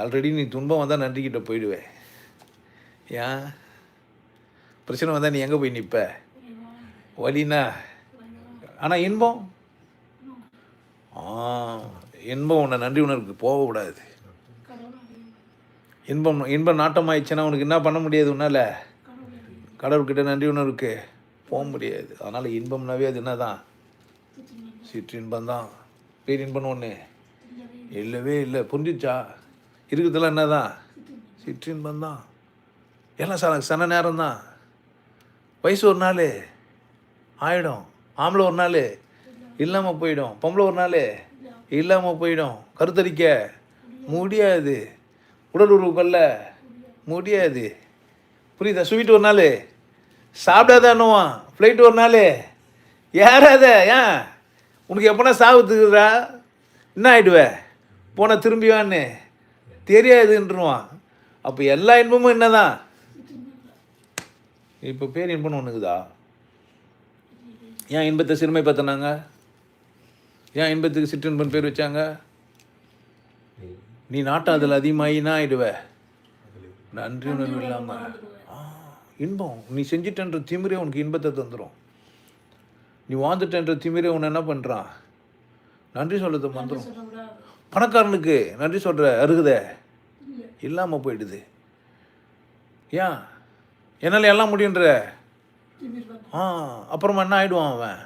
Already நீ துன்பம் வந்தால் நன்றிக்கிட்ட போயிடுவேன் ஏன் பிரச்சனை வந்தால் நீ எங்கே போய் நிற்ப வலினா? ஆனால் இன்பம்? ஆ இன்பம் உன்னை நன்றி உணர்வுக்கு போகக்கூடாது இன்பம் இன்பம் நாட்டம் ஆயிடுச்சுன்னா உனக்கு என்ன பண்ண முடியாது உன்னால்? கடவுள்கிட்ட நன்றி உணர்வுக்கு போக முடியாது. அதனால் இன்பம்னாவே அது என்ன தான் சிற்றின்பம் தான் பேரின்பம் ஒன்று இல்லவே இல்லை. புரிஞ்சிச்சா? இருக்கிறதுலாம் என்னதான்? சிற்றின்பம் தான். எல்லாம் சார் சன நேரம் தான். வயசு ஒரு நாள் ஆயிடும். ஆம்பளை ஒரு நாள் இல்லாமல் போயிடும். பொம்பளை ஒரு நாள் இல்லாமல் போயிடும். கருத்தரிக்க முடியாது. உடல் உறவு கொள்ள முடியாது. புரியுதா? ஸ்வீட் ஒரு நாள் சாப்பிடாதானுவான் ஃப்ளைட் ஒரு நாள் ஏறாத ஏன்? உனக்கு எப்போனா சாவுத்துக்குறா என்ன ஆகிடுவே போனால் திரும்பிவான்னு தெரியாதுன்றவான். அப்போ எல்லா இன்பமும் என்னதான்? இப்போ பேர் இன்பம்னு ஒன்றுக்குதா ஏன் இன்பத்தை சிறுமை பற்றினாங்க ஏன் இன்பத்துக்கு சிற்றின்பன் பேர் வச்சாங்க? நீ நாட்டம் அதில் அதிகமாகினா ஆயிடுவ நன்றி உணர்வு இல்லாமல் இன்பம். நீ செஞ்சிட்டன்ற திமிரே உனக்கு இன்பத்தை தந்துடும் நீ வாழ்ந்துட்டன்ற திமிரே உன்னை என்ன பண்ணுறான் நன்றி சொல்லத்தை வந்துடும் பணக்காரனுக்கு நன்றி சொல்கிற அருகுதே. இல்லாமல் போயிடுது. ஏன்? என்னால் எல்லாம் முடியுன்ற ஆ அப்புறமா என்ன ஆயிடுவான் அவன்?